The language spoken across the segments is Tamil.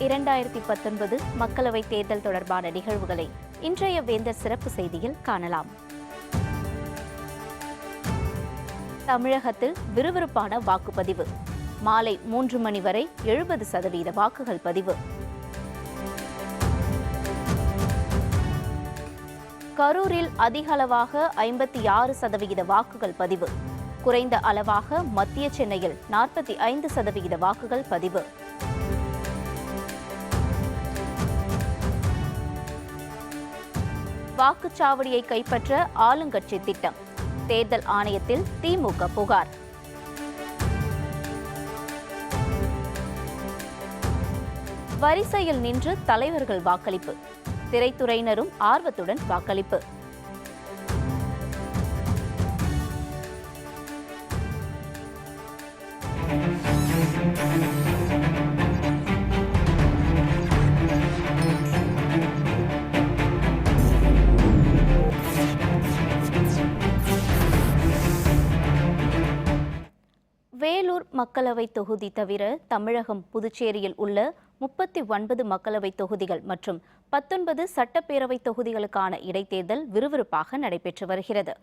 இரண்டாயிரத்தி பத்தொன்பது மக்களவைத் தேர்தல் தொடர்பான நிகழ்வுகளை இன்றைய வேந்தர் சிறப்பு செய்தியில் காணலாம். தமிழகத்தில் விறுவிறுப்பான வாக்குப்பதிவு. மாலை மூன்று மணி வரை எழுபது சதவீத வாக்குகள் பதிவு. கரூரில் அதிக அளவாக ஐம்பத்தி ஆறு சதவிகித வாக்குகள் பதிவு. குறைந்த அளவாக மத்திய சென்னையில் நாற்பத்தி ஐந்து சதவிகித வாக்குகள் பதிவு. வாக்குச்சாவடியை கைப்பற்ற ஆளுங்கட்சி திட்டம். தேர்தல் ஆணையத்தில் திமுக புகார். வரிசையில் நின்று தலைவர்கள் வாக்களிப்பு. திரைத்துறையினரும் ஆர்வத்துடன் வாக்களிப்பு. மக்களவை தொகுதி தவிர தமிழகம் புதுச்சேரியில் உள்ள முப்பத்தி ஒன்பது மக்களவை தொகுதிகள் மற்றும் பத்தொன்பது சட்டப்பேரவை தொகுதிகளுக்கான இடைத்தேர்தல் விறுவிறுப்பாக நடைபெற்று வருகிறது.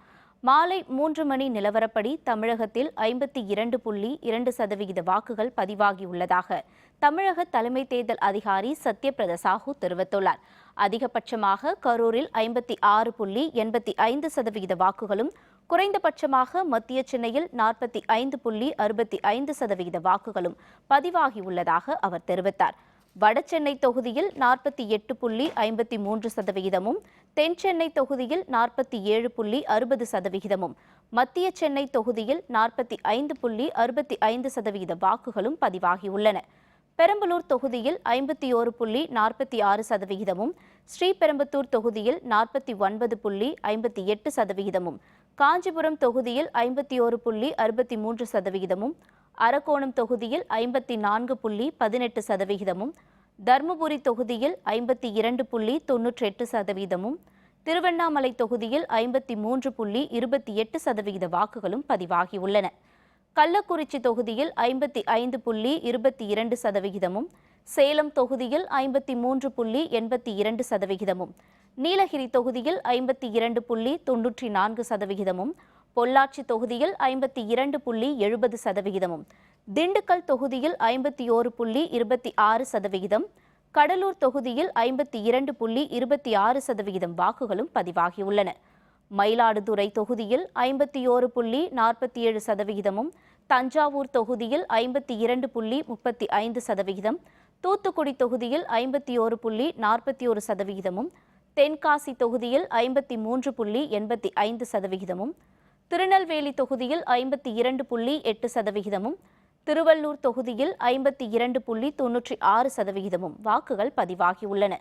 மாலை மூன்று மணி நிலவரப்படி தமிழகத்தில் ஐம்பத்தி இரண்டு புள்ளி இரண்டு சதவிகித வாக்குகள் பதிவாகியுள்ளதாக தமிழக தலைமை தேர்தல் அதிகாரி சத்யபிரத சாஹூ தெரிவித்துள்ளார். அதிகபட்சமாக கரூரில் ஐம்பத்தி ஆறு புள்ளி எண்பத்தி ஐந்து சதவிகித வாக்குகளும் குறைந்தபட்சமாக மத்திய சென்னையில் நாற்பத்தி ஐந்து புள்ளி அறுபத்தி ஐந்து சதவிகித வாக்குகளும் பதிவாகியுள்ளதாக அவர் தெரிவித்தார். வடசென்னை தொகுதியில் நாற்பத்தி எட்டு புள்ளி ஐம்பத்தி மூன்று சதவிகிதமும் தென் சென்னை தொகுதியில் நாற்பத்தி ஏழு புள்ளி அறுபது சதவிகிதமும் மத்திய சென்னை தொகுதியில் நாற்பத்தி ஐந்து புள்ளி அறுபத்தி ஐந்து சதவிகித வாக்குகளும் பதிவாகியுள்ளன. பெரம்பலூர் தொகுதியில் ஐம்பத்தி ஓரு புள்ளி நாற்பத்தி ஆறு சதவிகிதமும் ஸ்ரீபெரும்புத்தூர் தொகுதியில் நாற்பத்தி ஒன்பது புள்ளி ஐம்பத்தி எட்டு சதவிகிதமும் காஞ்சிபுரம் தொகுதியில் ஐம்பத்தி ஓரு புள்ளி அறுபத்தி மூன்று சதவிகிதமும் அரக்கோணம் தொகுதியில் ஐம்பத்தி நான்கு புள்ளி பதினெட்டு சதவிகிதமும் தருமபுரி தொகுதியில் ஐம்பத்தி இரண்டு புள்ளி தொன்னூற்றி எட்டு சதவீதமும் திருவண்ணாமலை தொகுதியில் ஐம்பத்தி மூன்று புள்ளி இருபத்தி எட்டு சதவிகித வாக்குகளும் பதிவாகியுள்ளன. கள்ளக்குறிச்சி தொகுதியில் ஐம்பத்தி ஐந்து புள்ளி இருபத்தி இரண்டு சதவிகிதமும் சேலம் தொகுதியில் ஐம்பத்தி மூன்று புள்ளி எண்பத்தி இரண்டு சதவிகிதமும் நீலகிரி தொகுதியில் ஐம்பத்தி இரண்டு புள்ளி தொன்னூற்றி நான்கு சதவிகிதமும் பொள்ளாச்சி தொகுதியில் ஐம்பத்தி இரண்டு புள்ளி எழுபது சதவிகிதமும் திண்டுக்கல் தொகுதியில் ஐம்பத்தி ஓரு புள்ளி இருபத்தி ஆறு சதவிகிதம் கடலூர் தொகுதியில் ஐம்பத்தி இரண்டு புள்ளி இருபத்தி ஆறு சதவிகிதம் வாக்குகளும் பதிவாகியுள்ளன. மயிலாடுதுறை தொகுதியில் ஐம்பத்தி ஓரு புள்ளி நாற்பத்தி ஏழு சதவிகிதமும் தஞ்சாவூர் தொகுதியில் ஐம்பத்தி இரண்டு புள்ளி முப்பத்தி ஐந்து சதவிகிதம் தூத்துக்குடி தொகுதியில் ஐம்பத்தி ஓரு புள்ளி நாற்பத்தி ஒரு சதவிகிதமும் தென்காசி தொகுதியில் ஐம்பத்தி மூன்று புள்ளி எண்பத்தி ஐந்து சதவிகிதமும் திருநெல்வேலி தொகுதியில் ஐம்பத்தி இரண்டு புள்ளி எட்டு சதவிகிதமும் திருவள்ளூர் தொகுதியில் ஐம்பத்தி இரண்டு புள்ளி தொன்னூற்றி ஆறு சதவிகிதமும் வாக்குகள் பதிவாகியுள்ளன.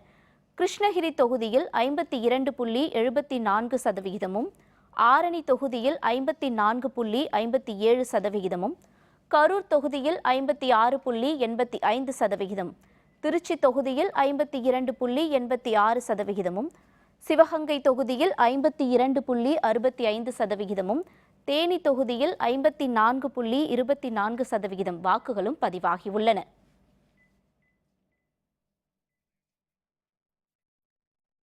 கிருஷ்ணகிரி தொகுதியில் ஐம்பத்தி இரண்டு புள்ளி எழுபத்தி நான்கு சதவிகிதமும் ஆரணி தொகுதியில் ஐம்பத்தி நான்கு புள்ளி ஐம்பத்தி ஏழு சதவிகிதமும் கரூர் தொகுதியில் ஐம்பத்தி ஆறு புள்ளி எண்பத்தி ஐந்து சதவிகிதம் திருச்சி தொகுதியில் ஐம்பத்தி இரண்டு புள்ளி எண்பத்தி ஆறு சதவிகிதமும் சிவகங்கை தொகுதியில் ஐம்பத்தி இரண்டு புள்ளி அறுபத்தி ஐந்து சதவிகிதமும் தேனி தொகுதியில் ஐம்பத்தி நான்கு புள்ளி இருபத்தி நான்கு சதவிகிதம் வாக்குகளும் பதிவாகியுள்ளன.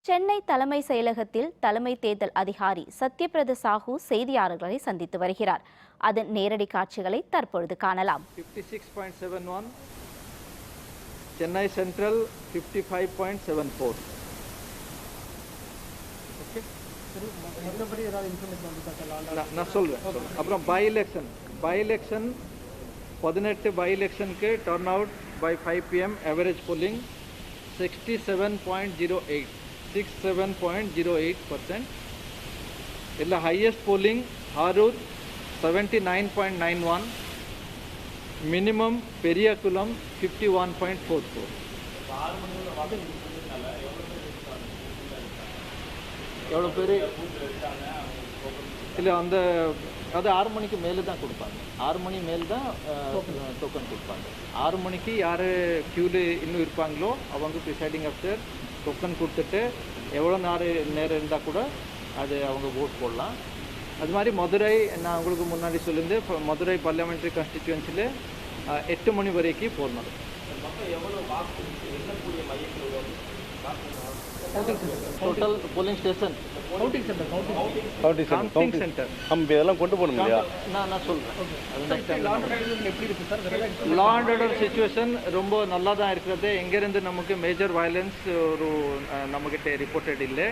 சென்னை தலைமை செயலகத்தில் தலைமை தேர்தல் அதிகாரி சத்யபிரத சாஹூ செய்தியாளர்களை சந்தித்து வருகிறார். அதன் நேரடி காட்சிகளை தற்பொழுது காணலாம். 56.71 चेन्नई सेंट्रल 55.74 फोर अपना बाई इलेक्शन बाई इलेक्शन पदनेट बाई इलेक्शन के turn out by five P M average polling 67.08 percent इला highest polling Harur 79.91 minimum Periyakulam fifty one point four four எவ்வளோ பேர்? இல்லை அந்த அது ஆறு மணிக்கு மேலே தான் கொடுப்பாங்க. ஆறு மணி மேலே தான் டோக்கன் கொடுப்பாங்க. ஆறு மணிக்கு யார் க்யூவில் இன்னும் இருப்பாங்களோ அவங்க ப்ரிசைடிங் ஆஃபீஸர் டோக்கன் கொடுத்துட்டு எவ்வளோ நேரம் நேரம் இருந்தால் கூட அது அவங்க ஓட் போடலாம். அது மாதிரி மதுரை நான் உங்களுக்கு முன்னாடி சொல்லியிருந்தேன் மதுரை பார்லிமெண்ட்ரி கான்ஸ்டிடியூன்சியில் எட்டு மணி வரைக்கும் போடணும். Total polling station counting centre counting centre counting centre நம்ம இதெல்லாம் கொண்டு போகணும் இல்லையா? நான் நான் சொல்கிறேன் லா அண்ட் ஆர்டர் சுச்சுவேஷன் ரொம்ப நல்லா தான் இருக்கிறது. எங்கேருந்து நமக்கு மேஜர் வயலன்ஸ் ஒரு அஹ், நம்மகிட்ட ரிப்போர்ட்டட் இல்லை.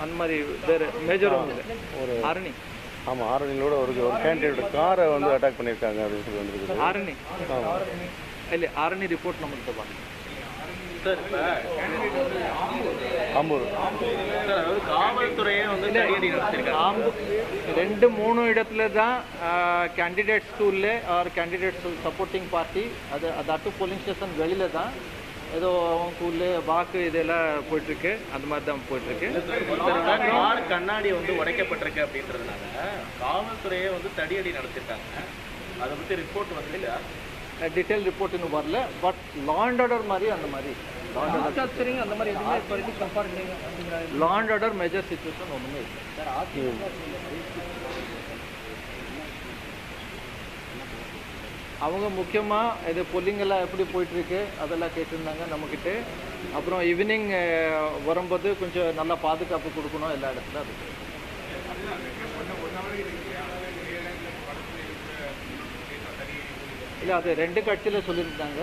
அந்த மாதிரி வேறு மேஜர் ஒரு ஆரணி. ஆமாம் ஆரணிலோட ஒரு ஒரு கேண்டிடேட் காரை வந்து அட்டாக் பண்ணியிருக்காங்க அப்படின்னு சொல்லி வந்துருக்குது. ஆரணி? இல்லை ஆரணி ரிப்போர்ட் நடத்திருக்காங்க ஆம்பு ரெண்டு மூணு இடத்துல தான் கேண்டிடேட் ஸ்கூல்ல ஆர் கேண்டிடேட் சப்போர்ட்டிங் பார்ட்டி அது அதாட்டும் போலிங் ஸ்டேஷன் வெளியில தான் ஏதோ அவங்க ஸ்கூல்ல வாக்கு இதெல்லாம் போயிட்டுருக்கு. அந்த மாதிரி தான் போயிட்டுருக்கு. கார் கண்ணாடி வந்து உடைக்கப்பட்டிருக்கு அப்படின்றதுனால காவல்துறையே வந்து தடியடி நடத்திருக்காங்க. அதை பத்தி ரிப்போர்ட் வந்து இல்லையா? டீட்டெயில் ரிப்போர்ட் இன்னும் வரல. பட் லா அண்ட் ஆர்டர் மாதிரி அந்த மாதிரி. அந்த மாதிரி எதுவுமே இப்போ வரைக்கும் கம்பேர் இல்லைங்க அப்படிங்கிற law and order major situation ஒன்றுமே இல்லை. அவங்க முக்கியமாக இது பொல்லிங்கெல்லாம் எப்படி போயிட்டுருக்கு? அதெல்லாம் கேட்டிருந்தாங்க நம்மக்கிட்ட அப்புறம் ஈவினிங் வரும்போது கொஞ்சம் நல்லா பாதுகாப்பு கொடுக்கணும் எல்லா இடத்துல அது. இல்லை அது ரெண்டு கட்சியில் சொல்லியிருந்தாங்க.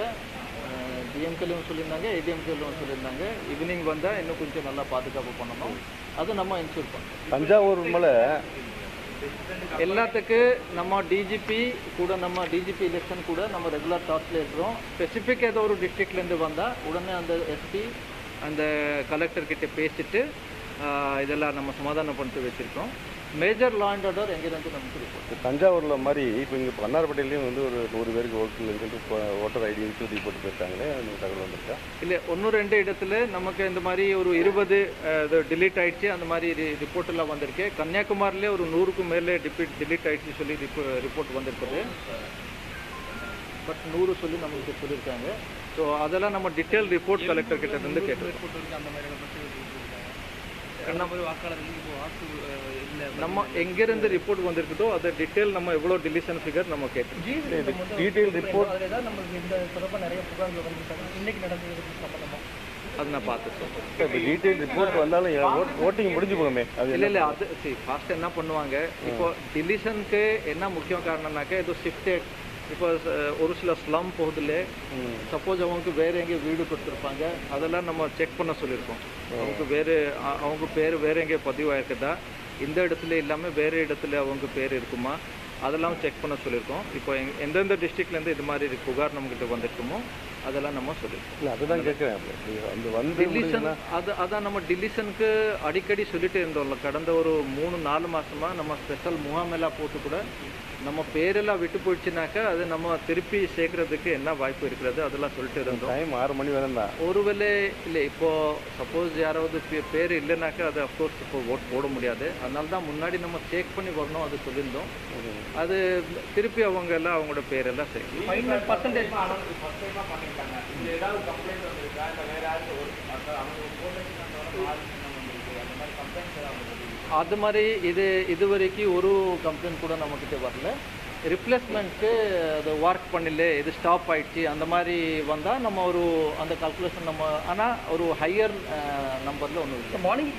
டிஎம்கேலையும் சொல்லியிருந்தாங்க ஏடிஎம்கேலையும் சொல்லியிருந்தாங்க. ஈவினிங் வந்தால் இன்னும் கொஞ்சம் நல்லா பாதுகாப்பு பண்ணணும். அது நம்ம இன்சூர் பண்ணணும். தஞ்சாவூர் மேலே எல்லாத்துக்கு நம்ம டிஜிபி கூட நம்ம டிஜிபி எலெக்ஷன் கூட நம்ம ரெகுலர் டாஸ்ல இருக்கிறோம். ஸ்பெசிஃபிக் ஏதோ ஒரு டிஸ்ட்ரிக்ட்லேருந்து வந்தால் உடனே அந்த எஸ்பி அந்த கலெக்டர்கிட்ட பேசிட்டு இதெல்லாம் நம்ம சமாதானம் பண்ணிட்டு வச்சுருக்கோம். மேஜர் லா அண்ட் ஆர்டர் எங்கேருந்து நமக்கு ரிப்போர்ட் தஞ்சாவூரில் மாதிரி இப்போ இங்கே பன்னார்பட்டிலையும் வந்து ஒரு நூறு பேருக்கு ஓட்டு இருக்குன்ட்டு ஓட்டர் ஐடி இன்சூரி போட்டு போயிருக்காங்களே அந்த தகவல் வந்திருக்கா இல்லை ஒன்று ரெண்டு இடத்துல நமக்கு இந்த மாதிரி ஒரு இருபது டிலீட் ஆயிடுச்சு அந்த மாதிரி ரிப்போர்ட் எல்லாம் வந்திருக்கு. கன்னியாகுமரியிலே ஒரு நூறுக்கும் மேலே டிபிட் டிலீட் ஆயிடுச்சு சொல்லி ரிப்போர்ட் வந்திருக்குது. பட் நூறு சொல்லி நமக்கு சொல்லியிருக்காங்க. ஸோ அதெல்லாம் நம்ம டீட்டெயில் ரிப்போர்ட் கலெக்டர் கிட்ட இருந்து கேட்டோம் நம்ம வாக்காளர்களுக்கு இப்போ வாக்கு இல்லை. நம்ம எங்கேருந்து ரிப்போர்ட் வந்திருக்குதோ அதை டீட்டெயில் நம்ம எவ்வளோ டிலிஷன் ஃபிகர் நம்ம கேட்டோம். டீட்டெயில் ரிப்போர்ட் நம்மளுக்கு இந்த தொடர்பாக நிறைய புகார்கள் வந்திருக்காங்க. இன்னைக்கு நடந்தது சம்பந்தமாக அது நான் பார்த்துட்டோம் இப்போ டீட்டெயில் ரிப்போர்ட் வந்தாலும் ஓட்டிங் முடிஞ்சு போகணுமே அது இல்லை இல்லை அது சரி ஃபாஸ்ட் என்ன பண்ணுவாங்க? இப்போ டிலிஷனுக்கு என்ன முக்கிய காரணம்னாக்க இது ஷிஃப்டட் இப்போ அஹ், ஒரு சில ஸ்லம் போகுதுல சப்போஸ் அவங்களுக்கு வேற எங்கேயும் வீடு கொடுத்துருப்பாங்க. அதெல்லாம் நம்ம செக் பண்ண சொல்லியிருக்கோம். அவங்க வேறு அவங்க பேர் வேற எங்கேயும் பதிவாயிருக்குதா? இந்த இடத்துல இல்லாமல் வேறு இடத்துல அவங்க பேர் இருக்குமா? அதெல்லாம் செக் பண்ண சொல்லியிருக்கோம். இப்போ எங் எந்தெந்த டிஸ்ட்ரிக்ட்லேருந்து இது மாதிரி புகார் நம்மக்கிட்ட வந்திருக்குமோ அதெல்லாம் நம்ம சொல்லியிருக்கோம் இல்லை அதுதான் கேட்குறேன் டிலிஷன் அது அதான் நம்ம டிலிஷனுக்கு அடிக்கடி சொல்லிட்டு இருந்தோம்ல கடந்த ஒரு மூணு நாலு மாசமா நம்ம ஸ்பெஷல் முகாமெல்லாம் போட்டு கூட நம்ம பேரெல்லாம் விட்டு போயிடுச்சுனாக்கா அது நம்ம திருப்பி சேர்க்கறதுக்கு என்ன வாய்ப்பு இருக்கிறது? அதெல்லாம் சொல்லிட்டு இருந்தோம். டைம் ஆறு மணி வரை தான் ஒருவேளை இல்லை இப்போ சப்போஸ் யாராவது பேர் இல்லைனாக்கா அது அஃப்கோர்ஸ் இப்போ ஓட் போட முடியாது. அதனால தான் முன்னாடி நம்ம செக் பண்ணி வரணும் அது சொல்லியிருந்தோம். அது திருப்பி அவங்க எல்லாம் அவங்களோட பேரெல்லாம் சேர்க்கணும் பர்சன்டேஜ் அது மாதிரி இது இது வரைக்கும் ஒரு கம்ப்ளைண்ட் கூட நம்மக்கிட்ட வரல. ரிப்ளேஸ்மெண்ட்க்கு அது ஒர்க் பண்ணல இது ஸ்டாப் ஆயிடுச்சு அந்த மாதிரி வந்தால் நம்ம ஒரு அந்த கால்குலேஷன் நம்ம ஆனால் ஒரு ஹையர் நம்பரில் ஒன்று இருக்கு? மார்னிங்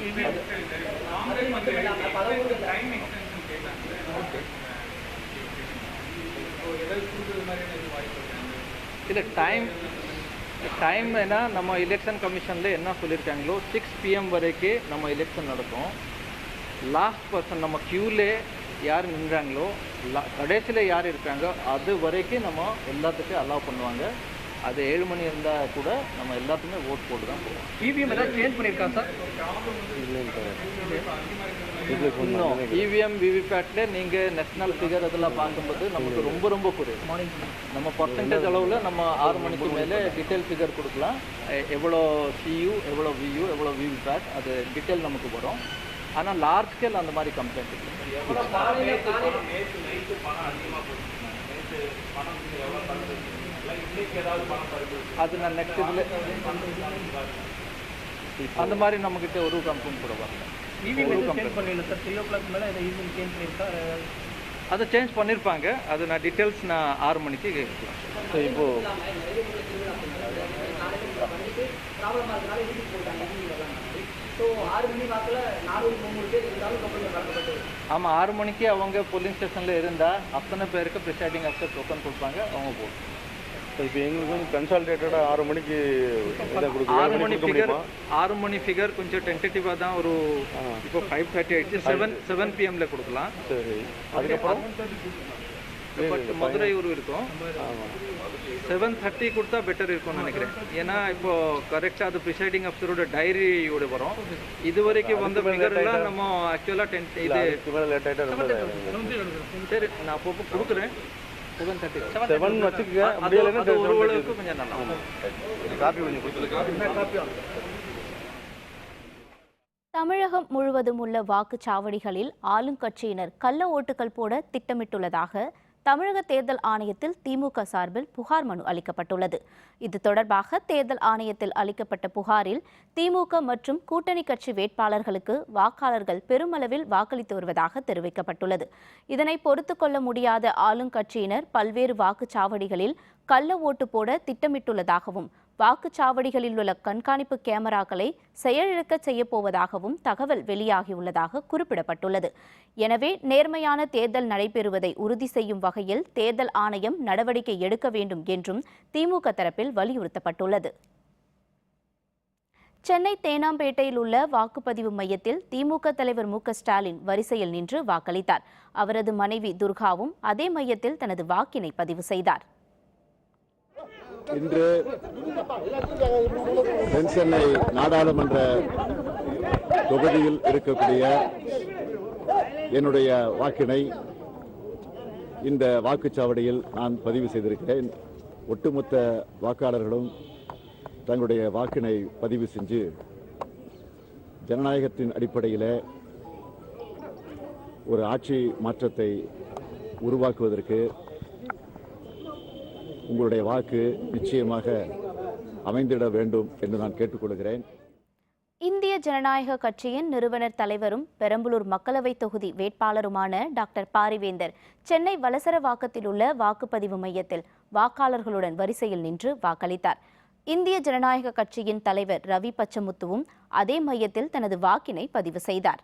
இல்லை டைம் டைம் என்ன நம்ம எலெக்ஷன் கமிஷனில் என்ன சொல்லியிருக்காங்களோ சிக்ஸ் பிஎம் வரைக்கும் நம்ம எலெக்ஷன் நடக்கும். லாஸ்ட் பர்சன் நம்ம க்யூவில் யார் நின்றாங்களோ லா கடைசியில் யார் இருக்காங்க அது வரைக்கும் நம்ம எல்லாத்துக்கும் அலோவ் பண்ணுவாங்க. அது ஏழு மணி இருந்தால் கூட நம்ம எல்லாத்துக்குமே ஓட் போட்டு தான் போவோம் இவிஎம் ஏதாவது சேஞ்ச் பண்ணியிருக்கா சார். இன்னும் இவிஎம் விவிபேட்டில் நீங்கள் நேஷ்னல் ஃபிகர் அதெல்லாம் பார்க்கும்போது நமக்கு ரொம்ப ரொம்ப மார்னிங் நம்ம பர்சன்டேஜ் அளவில் நம்ம ஆறு மணிக்கு மேலே டீட்டெயில் ஃபிகர் கொடுக்கலாம் எவ்வளோ சியூ எவ்வளோ வியூ எவ்வளோ விவிபேட் அது டீட்டெயில் நமக்கு வரும் ஆனால் லார்ஜ் ஸ்கேல் அந்த மாதிரி கம்ப்ளைண்ட் இல்லை அது நான் நெக்ஸ்ட் இதில் அந்த மாதிரி நம்மக்கிட்ட ஒரு கம்ப்ளைண்ட் கூட வரல அதை சேஞ்ச் பண்ணியிருப்பாங்க அது நான் டீட்டெயில்ஸ் நான் ஆறு மணிக்கு கேட்கலாம் ஸோ இப்போது ஆமாம் ஆறு மணிக்கு அவங்க போலிங் ஸ்டேஷனில் இருந்தால் அத்தனை பேருக்கு ப்ரிசைடிங் ஆஃபீஸர் டோக்கன் கொடுப்பாங்க. அவங்க போகும் இப்போ எங்களுக்கு வந்து கன்சால்டேட்டடாக ஆறு மணிக்கு ஆறு மணி ஃபிகர் ஆறு மணி ஃபிகர் கொஞ்சம் டென்டேட்டிவாக தான் ஒரு இப்போ ஃபைவ் தேர்ட்டி ஆயிடுச்சு. செவன் செவன் பிஎம்ல கொடுக்கலாம். சரி. அதுக்கப்புறம்? பட் மதுரை ஒரு இருக்கும். செவன் தேர்ட்டி கொடுத்தா பெட்டர் இருக்கும்னு நினைக்கிறேன். ஏன்னா இப்போ கரெக்டாக அது ப்ரிசைடிங் ஆஃபீஸரோட டைரியோட வரும். இது வரைக்கும் வந்த ஃபிகர்லாம் நம்ம ஆக்சுவலாக டென் இது. சரி நான் அப்பப்போ கொடுக்குறேன். செவன் தேர்ட்டி செவன் வச்சுக்கங்க அது முடியலைன்னா அது ஒரு செவன் அளவுக்கு கொஞ்சம் நல்லா காப்பி கொஞ்சம் கொடுத்துருக்கேன் தமிழகம் முழுவதும் உள்ள வாக்குச்சாவடிகளில் ஆளுங்கட்சியினர் கள்ள ஓட்டுகள் போட திட்டமிட்டுள்ளதாக தமிழக தேர்தல் ஆணையத்தில் திமுக சார்பில் புகார் மனு அளிக்கப்பட்டுள்ளது. இது தொடர்பாக தேர்தல் ஆணையத்தில் அளிக்கப்பட்ட புகாரில் திமுக மற்றும் கூட்டணி கட்சி வேட்பாளர்களுக்கு வாக்காளர்கள் பெருமளவில் வாக்களித்து வருவதாக தெரிவிக்கப்பட்டுள்ளது. இதனை பொறுத்து கொள்ள முடியாத ஆளுங்கட்சியினர் பல்வேறு வாக்குச்சாவடிகளில் கள்ள ஓட்டு போட திட்டமிட்டுள்ளதாகவும் வாக்குச்சாவடிகளில் உள்ள கண்காணிப்பு கேமராக்களை செயலிழக்க செய்யப்போவதாகவும் தகவல் வெளியாகியுள்ளதாக குறிப்பிடப்பட்டுள்ளது. எனவே நேர்மையான தேர்தல் நடைபெறுவதை உறுதி செய்யும் வகையில் தேர்தல் ஆணையம் நடவடிக்கை எடுக்க வேண்டும் என்றும் திமுக தரப்பில் வலியுறுத்தப்பட்டுள்ளது. சென்னை தேனாம்பேட்டையில் உள்ள வாக்குப்பதிவு மையத்தில் திமுக தலைவர் மு. க. ஸ்டாலின் வரிசையில் நின்று வாக்களித்தார். அவரது மனைவி துர்காவும் அதே மையத்தில் தனது வாக்கினை பதிவு செய்தார். இன்று தென்சென்னை நாடாளுமன்ற தொகுதியில் இருக்கக்கூடிய என்னுடைய வாக்கினை இந்த வாக்குச்சாவடியில் நான் பதிவு செய்திருக்கிறேன். ஒட்டுமொத்த வாக்காளர்களும் தங்களுடைய வாக்கினை பதிவு செஞ்சு ஜனநாயகத்தின் அடிப்படையில் ஒரு ஆட்சி மாற்றத்தை உருவாக்குவதற்கு உங்களுடைய வாக்கு நிச்சயமாக அமைந்திட வேண்டும் என்று நான் கேட்டுக்கொள்கிறேன். இந்திய ஜனநாயக கட்சியின் நிறுவனர் தலைவரும் பெரம்பலூர் மக்களவைத் தொகுதி வேட்பாளருமான டாக்டர் பாரிவேந்தர் சென்னை வலசரவாக்கத்தில் உள்ள வாக்குப்பதிவு மையத்தில் வாக்காளர்களுடன் வரிசையில் நின்று வாக்களித்தார். இந்திய ஜனநாயக கட்சியின் தலைவர் ரவி பச்சமுத்துவும் அதே மையத்தில் தனது வாக்கினை பதிவு செய்தார்.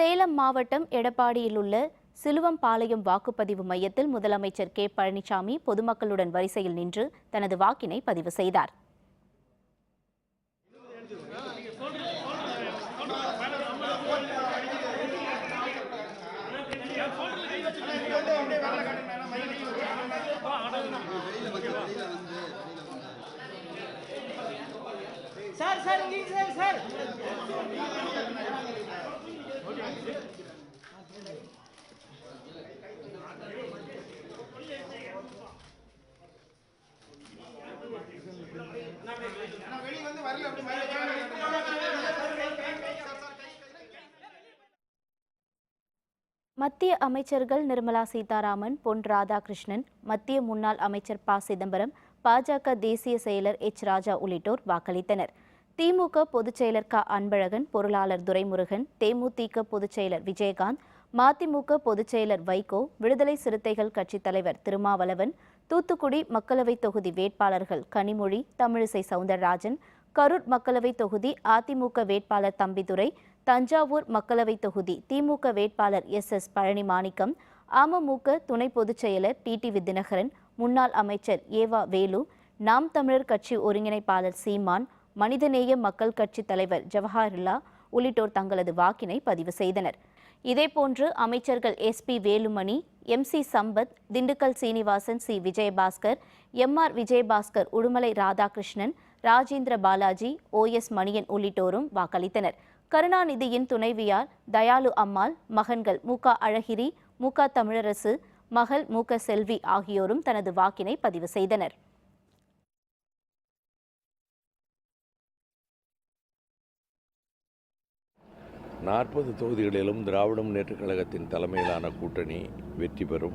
சேலம் மாவட்டம் எடப்பாடியில் உள்ள சிலுவம்பாளையம் வாக்குப்பதிவு மையத்தில் முதலமைச்சர் கே பழனிசாமி பொதுமக்களுடன் வரிசையில் நின்று தனது வாக்கினை பதிவு செய்தார் சார் சார் இங்கே சார் சார். மத்திய அமைச்சர்கள் நிர்மலா சீதாராமன் பொன் ராதாகிருஷ்ணன் மத்திய முன்னாள் அமைச்சர் ப சிதம்பரம் பாஜக தேசிய செயலர் எச் ராஜா உள்ளிட்டோர் வாக்களித்தனர். திமுக பொதுச்செயலர் க. அன்பழகன் பொருளாளர் துரைமுருகன் தேமுதிக பொதுச்செயலர் விஜயகாந்த் மதிமுக பொதுச்செயலர் வைகோ விடுதலை சிறுத்தைகள் கட்சித் தலைவர் திருமாவளவன் தூத்துக்குடி மக்களவைத் தொகுதி வேட்பாளர்கள் கனிமொழி தமிழிசை சவுந்தரராஜன் கரூர் மக்களவைத் தொகுதி அதிமுக வேட்பாளர் தம்பிதுரை தஞ்சாவூர் மக்களவைத் தொகுதி திமுக வேட்பாளர் எஸ். எஸ். பழனி மாணிக்கம் அமமுக துணை பொதுச் செயலர் டிடிவி தினகரன் முன்னாள் அமைச்சர் ஏவா வேலு நாம் தமிழர் கட்சி ஒருங்கிணைப்பாளர் சீமான் மனிதநேய மக்கள் கட்சி தலைவர் ஜவஹர்லா உள்ளிட்டோர் தங்களது வாக்கினை பதிவு செய்தனர். இதேபோன்று அமைச்சர்கள் S P Velumani M C Sampath Dindigul Sreenivasan C Vijayabaskar M R Vijayabaskar Udumalai Radhakrishnan Rajendra Balaji O S Manian உள்ளிட்டோரும் வாக்களித்தனர். கருணாநிதியின் துணைவியார் தயாளு அம்மாள் மகன்கள் முக அழகிரி முக தமிழரசு மகள் முக செல்வி ஆகியோரும் தனது வாக்கினை பதிவு செய்தனர். நாற்பது தொகுதிகளிலும் திராவிட முன்னேற்றக் கழகத்தின் தலைமையிலான கூட்டணி வெற்றி பெறும்.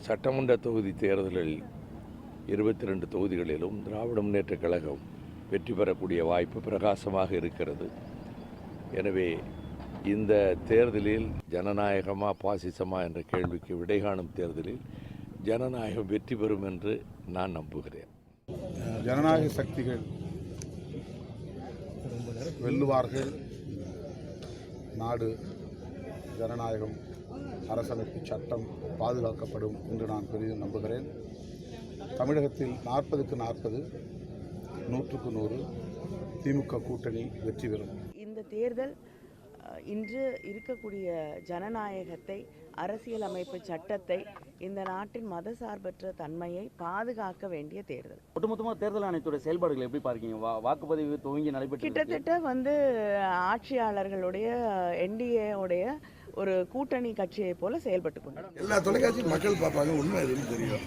சட்டமன்ற தொகுதி தேர்தலில் இருபத்தி ரெண்டு தொகுதிகளிலும் திராவிட முன்னேற்றக் கழகம் வெற்றி பெறக்கூடிய வாய்ப்பு பிரகாசமாக இருக்கிறது. எனவே இந்த தேர்தலில் ஜனநாயகமா பாசிசமா என்ற கேள்விக்கு விடை காணும் தேர்தலில் ஜனநாயகம் வெற்றி பெறும் என்று நான் நம்புகிறேன். ஜனநாயக சக்திகள் வெல்லுவார்கள். நாடு ஜனநாயகம் அரசமைப்பு சட்டம் பாதுகாக்கப்படும் என்று நான் பெரிதும் நம்புகிறேன். தமிழகத்தில் நாற்பதுக்கு நாற்பது நூற்றுக்கு நூறு திமுக கூட்டணி வெற்றி பெறும். இந்த தேர்தல் இன்று இருக்கக்கூடிய ஜனநாயகத்தை அரசியலமைப்பு சட்டத்தை இந்த நாட்டின் மதசார்பற்ற தன்மையை பாதுகாக்க வேண்டிய தேர்தல். ஒட்டுமொத்தமாக தேர்தல் ஆணையத்தோட செயல்பாடுகளை எப்படி பார்க்கீங்க? வா வாக்குப்பதிவு துவங்கி நடைபெற்று கிட்டத்தட்ட வந்து ஆட்சியாளர்களுடைய என்டிஏ உடைய ஒரு கூட்டணி கட்சியை போல செயல்பட்டு கொண்டு எல்லா தொலைக்காட்சியும் மக்கள் பார்ப்பாங்க. உண்மை எதுன்னு தெரியும்.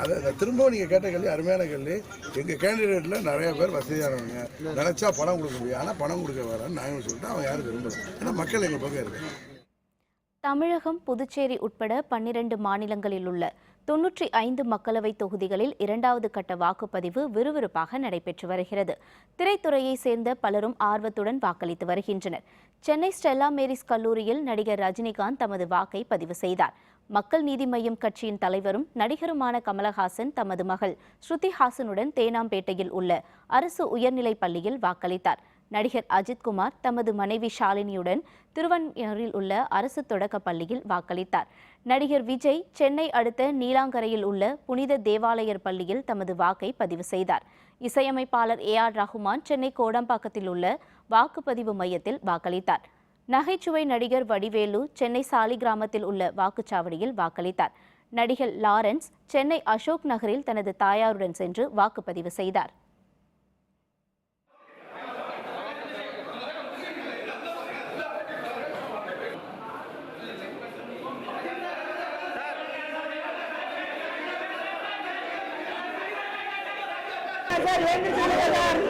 அதை திரும்பவும் நீங்கள் கேட்ட கேள்வி அருமையான கேள்வி. எங்கள் கேண்டிடேட்டில் நிறைய பேர் வசதியானவங்க. நினச்சா பணம் கொடுக்க முடியும் ஆனால் பணம் கொடுக்க வரேன்னு நாங்கள் சொல்லிட்டு அவன் யாரும் விரும்பல. ஏன்னா மக்கள் எங்கள் பக்கம் இருக்கு தமிழகம் புதுச்சேரி உட்பட பன்னிரண்டு மாநிலங்களில் உள்ள தொன்னூற்றி ஐந்து மக்களவைத் தொகுதிகளில் இரண்டாவது கட்ட வாக்குப்பதிவு விறுவிறுப்பாக நடைபெற்று வருகிறது. திரைத்துறையை சேர்ந்த பலரும் ஆர்வத்துடன் வாக்களித்து வருகின்றனர். சென்னை ஸ்டெல்லா மேரிஸ் கல்லூரியில் நடிகர் ரஜினிகாந்த் தமது வாக்கை பதிவு செய்தார். மக்கள் நீதி மய்யம் கட்சியின் தலைவரும் நடிகருமான கமலஹாசன் தமது மகள் ஸ்ருதி ஹாசனுடன் தேனாம்பேட்டையில் உள்ள அரசு உயர்நிலைப் பள்ளியில் வாக்களித்தார். நடிகர் அஜித்குமார் தமது மனைவி ஷாலினியுடன் திருவண்ணூரில் உள்ள அரசு தொடக்கப் பள்ளியில் வாக்களித்தார். நடிகர் விஜய் சென்னை அடுத்த நீலாங்கரையில் உள்ள புனித தேவாலயர் பள்ளியில் தமது வாக்கை பதிவு செய்தார். இசையமைப்பாளர் ஏ ஆர் ரஹ்மான் சென்னை கோடம்பாக்கத்தில் உள்ள வாக்குப்பதிவு மையத்தில் வாக்களித்தார். நகைச்சுவை நடிகர் வடிவேலு சென்னை சாலிகிராமத்தில் உள்ள வாக்குச்சாவடியில் வாக்களித்தார். நடிகர் லாரன்ஸ் சென்னை அசோக் நகரில் தனது தாயாருடன் சென்று வாக்குப்பதிவு செய்தார். సార్ ఏంటి సార్?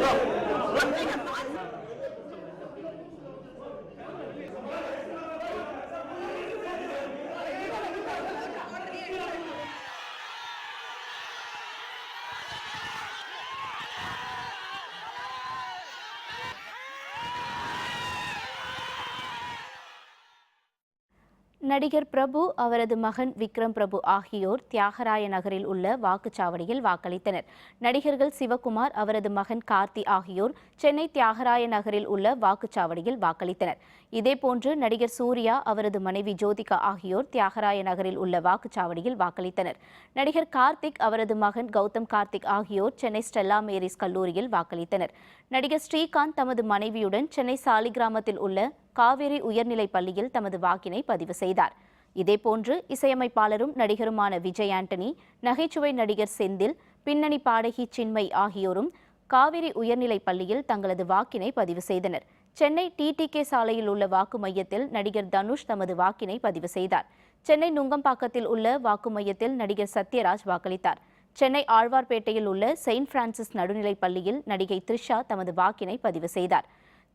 நடிகர் பிரபு அவரது மகன் விக்ரம் பிரபு ஆகியோர் தியாகராய நகரில் உள்ள வாக்குச்சாவடியில் வாக்களித்தனர். நடிகர்கள் சிவகுமார் அவரது மகன் கார்த்தி ஆகியோர் சென்னை தியாகராய நகரில் உள்ள வாக்குச்சாவடியில் வாக்களித்தனர். இதேபோன்று நடிகர் சூர்யா அவரது மனைவி ஜோதிகா ஆகியோர் தியாகராய நகரில் உள்ள வாக்குச்சாவடியில் வாக்களித்தனர். நடிகர் கார்த்திக் அவரது மகன் கௌதம் கார்த்திக் ஆகியோர் சென்னை ஸ்டெல்லா மேரிஸ் கல்லூரியில் வாக்களித்தனர். நடிகர் ஸ்ரீகாந்த் தமது மனைவியுடன் சென்னை சாலிகிராமத்தில் உள்ள காவேரி உயர்நிலைப் பள்ளியில் தமது வாக்கினை பதிவு செய்தார். இதேபோன்று இசையமைப்பாளரும் நடிகருமான விஜய் ஆண்டனி நகைச்சுவை நடிகர் செந்தில் பின்னணி பாடகி சின்மை ஆகியோரும் காவிரி உயர்நிலைப் பள்ளியில் தங்களது வாக்கினை பதிவு செய்தனர். சென்னை டிடிகே சாலையில் உள்ள வாக்கு மையத்தில் நடிகர் தனுஷ் தமது வாக்கினை பதிவு செய்தார். சென்னை நுங்கம்பாக்கத்தில் உள்ள வாக்கு மையத்தில் நடிகர் சத்யராஜ் வாக்களித்தார். சென்னை ஆழ்வார்பேட்டையில் உள்ள செயின்ட் பிரான்சிஸ் நடுநிலைப் பள்ளியில் நடிகை த்ரிஷா தமது வாக்கினை பதிவு செய்தார்.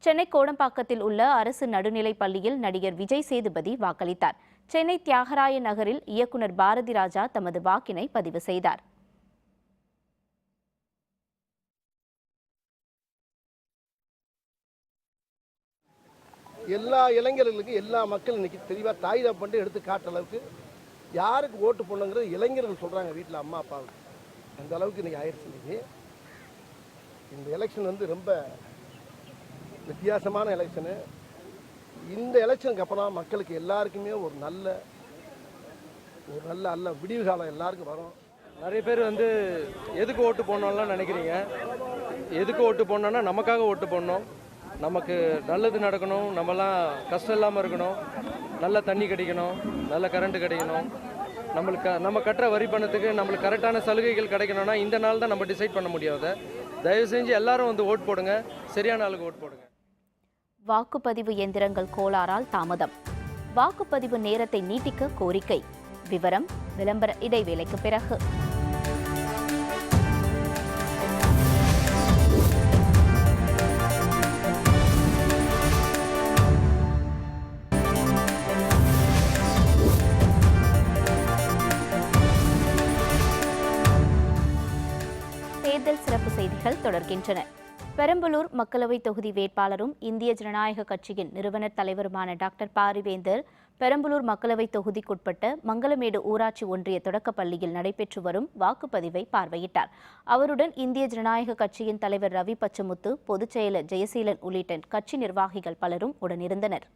சென்னை கோடம்பாக்கத்தில் உள்ள அரசு நடுநிலைப் பள்ளியில் நடிகர் விஜய் சேதுபதி வாக்களித்தார். சென்னை தியாகராய நகரில் இயக்குனர் பாரதி ராஜா தமது வாக்கினை பதிவு செய்தார். எல்லா இளைஞர்களுக்கும் எல்லா மக்கள் இன்னைக்கு தெளிவாக தாய் தப்பண்டு எடுத்து காட்டுற அளவுக்கு யாருக்கு ஓட்டு போடணுங்கிறது இளைஞர்கள் சொல்கிறாங்க வீட்டில் அம்மா அப்பாவுக்கு. அந்த அளவுக்கு இன்னைக்கு ஆயிடுச்சு. இந்த எலெக்ஷன் வந்து ரொம்ப வித்தியாசமான எலெக்ஷனு இந்த எலெக்ஷனுக்கு அப்புறம் மக்களுக்கு எல்லாருக்குமே ஒரு நல்ல ஒரு நல்ல நல்ல விடிவு காலம் எல்லாருக்கும் வரும். நிறைய பேர் வந்து எதுக்கு ஓட்டு போடணும்லாம் நினைக்கிறீங்க? எதுக்கு ஓட்டு போடணும்னா நமக்காக ஓட்டு போடணும். நமக்கு நல்லது நடக்கணும். நம்மலாம் கஷ்டம் இல்லாமல் இருக்கணும். நல்ல தண்ணி கிடைக்கணும். நல்ல கரண்ட் கிடைக்கணும். நம்மளுக்கு நம்ம கட்டுற வரி பணத்துக்கு நம்மளுக்கு கரெக்டான சலுகைகள் கிடைக்கணும்னா இந்த நாள் தான் நம்ம டிசைட் பண்ண முடியாத தயவு செஞ்சு எல்லாரும் வந்து ஓட் போடுங்க. சரியான ஆளுக்கு ஓட் போடுங்க. வாக்குப்பதிவு எந்திரங்கள் கோளாறால் தாமதம். வாக்குப்பதிவு நேரத்தை நீட்டிக்க கோரிக்கை. விவரம் விளம்பர இடைவேளைக்கு பிறகு. தேர்தல் சிறப்பு செய்திகள் தொடர்கின்றன. பெரம்பலூர் மக்களவைத் தொகுதி வேட்பாளரும் இந்திய ஜனநாயக கட்சியின் நிறுவனர் தலைவருமான டாக்டர் பாரிவேந்தர் பெரம்பலூர் மக்களவைத் தொகுதிக்குட்பட்ட மங்களமேடு ஊராட்சி ஒன்றிய தொடக்கப் பள்ளியில் நடைபெற்று வரும் வாக்குப்பதிவை பார்வையிட்டார். அவருடன் இந்திய ஜனநாயக கட்சியின் தலைவர் ரவி பச்சமுத்து பொதுச் செயலர் ஜெயசீலன் உள்ளிட்ட கட்சி நிர்வாகிகள் பலரும் உடனிருந்தனர்.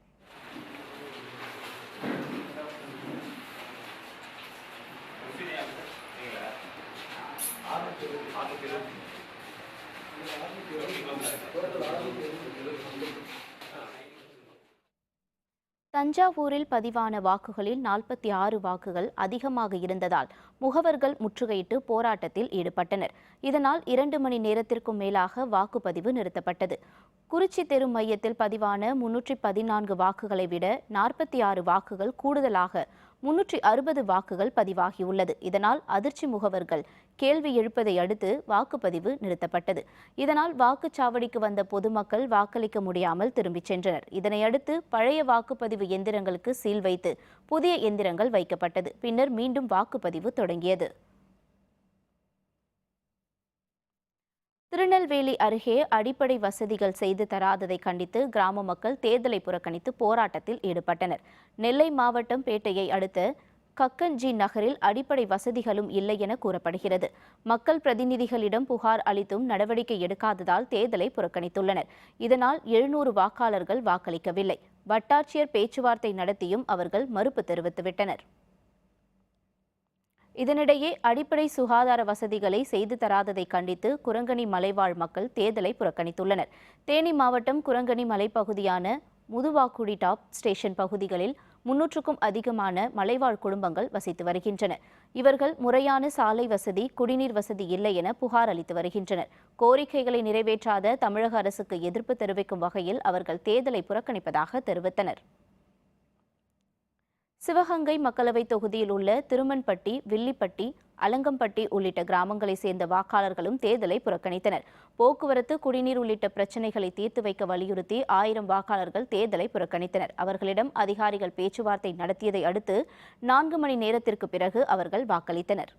தஞ்சாவூரில் பதிவான வாக்குகளில் நாற்பத்தி ஆறு வாக்குகள் அதிகமாக இருந்ததால் முகவர்கள் முற்றுகையிட்டு போராட்டத்தில் ஈடுபட்டனர். இதனால் இரண்டு மணி நேரத்திற்கும் மேலாக வாக்குப்பதிவு நிறுத்தப்பட்டது. குறிச்சி தெரு மையத்தில் பதிவான முன்னூற்றி பதினான்கு வாக்குகளை விட நாற்பத்தி ஆறு வாக்குகள் கூடுதலாக முன்னூற்றி அறுபது வாக்குகள் பதிவாகியுள்ளது. இதனால் அதிர்ச்சி முகவர்கள் கேள்வி எழுப்பதை அடுத்து வாக்குப்பதிவு நிறுத்தப்பட்டது. இதனால் வாக்குச்சாவடிக்கு வந்த பொதுமக்கள் வாக்களிக்க முடியாமல் திரும்பிச் சென்றனர். இதனையடுத்து பழைய வாக்குப்பதிவு எந்திரங்களுக்கு சீல் வைத்து புதிய எந்திரங்கள் வைக்கப்பட்டது. பின்னர் மீண்டும் வாக்குப்பதிவு தொடங்கியது. திருநெல்வேலி அருகே அடிப்படை வசதிகள் செய்து தராததை கண்டித்து கிராம மக்கள் தேர்தலை புறக்கணித்து போராட்டத்தில் ஈடுபட்டனர். நெல்லை மாவட்டம் பேட்டையை அடுத்த கக்கன்ஜி நகரில் அடிப்படை வசதிகளும் இல்லை என கூறப்படுகிறது. மக்கள் பிரதிநிதிகளிடம் புகார் அளித்தும் நடவடிக்கை எடுக்காததால் தேர்தலை புறக்கணித்துள்ளனர். இதனால் எழுநூறு வாக்காளர்கள் வாக்களிக்கவில்லை. வட்டாட்சியர் பேச்சுவார்த்தை நடத்தியும் அவர்கள் மறுப்பு தெரிவித்துவிட்டனர். இதனிடையே அடிப்படை சுகாதார வசதிகளை செய்து தராததை கண்டித்து குரங்கணி மலைவாழ் மக்கள் தேர்தலை புறக்கணித்துள்ளனர். தேனி மாவட்டம் குரங்கணி மலைப்பகுதியான முதுவாக்குடி டாப் ஸ்டேஷன் பகுதிகளில் முன்னூற்றுக்கும் அதிகமான மலைவாழ் குடும்பங்கள் வசித்து வருகின்றன. இவர்கள் முறையான சாலை வசதி குடிநீர் வசதி இல்லை என புகார் அளித்து வருகின்றனர். கோரிக்கைகளை நிறைவேற்றாத தமிழக அரசுக்கு எதிர்ப்பு தெரிவிக்கும் வகையில் அவர்கள் தேர்தலை புறக்கணிப்பதாக தெரிவித்தனர். சிவகங்கை மக்களவைத் தொகுதியில் உள்ள திருமன்பட்டி வில்லிப்பட்டி அலங்கம்பட்டி உள்ளிட்ட கிராமங்களைச் சேர்ந்த வாக்காளர்களும் தேர்தலை புறக்கணித்தனர். போக்குவரத்து குடிநீர் உள்ளிட்ட பிரச்சினைகளை தீர்த்து வைக்க வலியுறுத்தி ஆயிரம் வாக்காளர்கள் தேர்தலை புறக்கணித்தனர். அவர்களிடம் அதிகாரிகள் பேச்சுவார்த்தை நடத்தியதை அடுத்து நான்கு மணி நேரத்திற்கு பிறகு அவர்கள் வாக்களித்தனர்.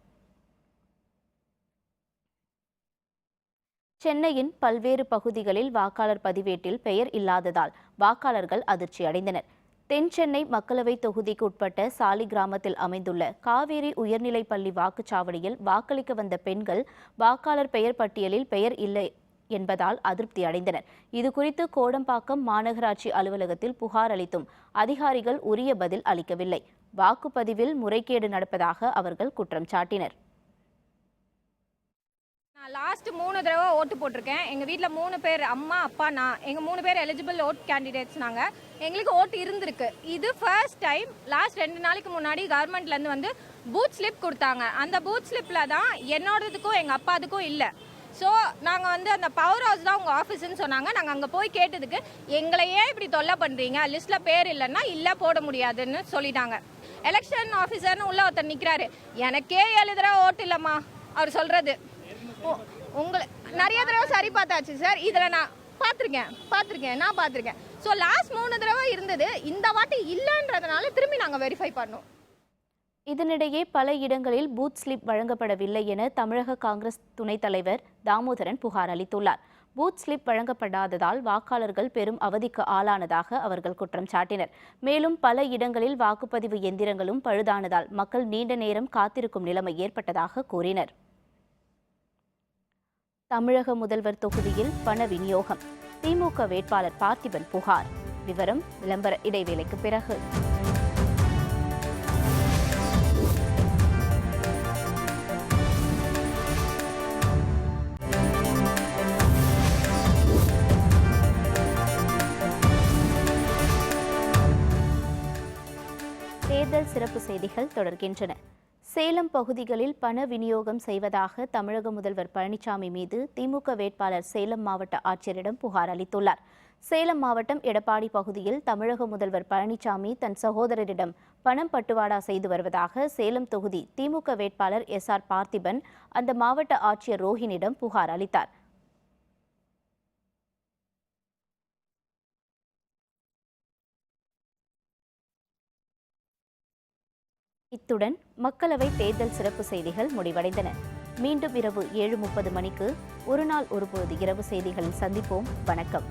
சென்னையின் பல்வேறு பகுதிகளில் வாக்காளர் பதிவேட்டில் பெயர் இல்லாததால் வாக்காளர்கள் அதிர்ச்சி அடைந்தனர் தென் சென்னை மக்களவை தொகுதிக்கு உட்பட்ட சாலி கிராமத்தில் அமைந்துள்ள காவேரி உயர்நிலைப் பள்ளி வாக்குச்சாவடியில் வாக்களிக்க வந்த பெண்கள் வாக்காளர் பெயர் பட்டியலில் பெயர் இல்லை என்பதால் அதிருப்தி அடைந்தனர். இதுகுறித்து கோடம்பாக்கம் மாநகராட்சி அலுவலகத்தில் புகார் அளித்தும் அதிகாரிகள் உரிய பதில் அளிக்கவில்லை. வாக்குப்பதிவில் முறைகேடு நடப்பதாக அவர்கள் குற்றம் சாட்டினர். லாஸ்ட் மூணு தடவை ஓட்டு போட்டிருக்கேன். எங்கள் வீட்டில் மூணு பேர் அம்மா அப்பா நான். எங்கள் மூணு பேர் எலிஜிபிள் ஓட் கேண்டிடேட்ஸ் நாங்கள் எங்களுக்கு ஓட்டு இருந்திருக்கு. இது ஃபர்ஸ்ட் டைம் லாஸ்ட் ரெண்டு நாளைக்கு முன்னாடி கவர்மெண்ட்லேருந்து வந்து பூத் ஸ்லிப் கொடுத்தாங்க. அந்த பூத் ஸ்லிப்பில் தான் என்னோடதுக்கும் எங்கள் அப்பாதுக்கும் இல்லை. ஸோ நாங்கள் வந்து அந்த பவர் ஹவுஸ் தான் உங்கள் ஆஃபீஸ்ன்னு சொன்னாங்க. நாங்கள் அங்கே போய் கேட்டதுக்கு எங்களை ஏன் இப்படி தொல்லை பண்ணுறீங்க லிஸ்ட்டில் பேர் இல்லைன்னா இல்லை போட முடியாதுன்னு சொல்லிட்டாங்க. எலெக்ஷன் ஆஃபீஸர்னு உள்ள ஒருத்தர் நிற்கிறாரு எனக்கே ஏழு தடவை ஓட்டு இல்லைம்மா. அவர் சொல்கிறது உங்களை நிறைய தடவை சரி பார்த்தாச்சு சார். இதில் நான் பார்த்துருக்கேன் பார்த்துருக்கேன் நான் பார்த்துருக்கேன். ஸோ லாஸ்ட் மூணு தடவை இருந்தது. இந்த வாட்டி இல்லைன்றதுனால திரும்பி நாங்கள் வெரிஃபை பண்ணோம். இதனிடையே பல இடங்களில் பூத் ஸ்லிப் வழங்கப்படவில்லை என தமிழக காங்கிரஸ் துணைத் தலைவர் தாமோதரன் புகார் அளித்துள்ளார். பூத் ஸ்லிப் வழங்கப்படாததால் வாக்காளர்கள் பெரும் அவதிக்கு ஆளானதாக அவர்கள் குற்றம் சாட்டினர். மேலும் பல இடங்களில் வாக்குப்பதிவு எந்திரங்களும் பழுதானதால் மக்கள் நீண்ட நேரம் காத்திருக்கும் நிலைமை ஏற்பட்டதாக கூறினர். தமிழக முதல்வர் தொகுதியில் பண விநியோகம். திமுக வேட்பாளர் பார்த்திபன் புகார். விவரம் விளம்பர இடைவேளைக்கு பிறகு. தேர்தல் சிறப்பு செய்திகள் தொடர்கின்றன. சேலம் பகுதிகளில் பண விநியோகம் செய்வதாக தமிழக முதல்வர் பழனிசாமி மீது திமுக வேட்பாளர் சேலம் மாவட்ட ஆட்சியரிடம் புகார் அளித்துள்ளார். சேலம் மாவட்டம் எடப்பாடி பகுதியில் தமிழக முதல்வர் பழனிசாமி தன் சகோதரரிடம் பணம் பட்டுவாடா செய்து வருவதாக சேலம் தொகுதி திமுக வேட்பாளர் எஸ் ஆர் பார்த்திபன் அந்த மாவட்ட ஆட்சியர் ரோஹினிடம் புகார் அளித்தார். இத்துடன் மக்களவை தேர்தல் சிறப்பு செய்திகள் முடிவடைந்தன. மீண்டும் இரவு ஏழு முப்பது மணிக்கு ஒரு நாள் ஒருபொழுது இரவு செய்திகளில் சந்திப்போம். வணக்கம்.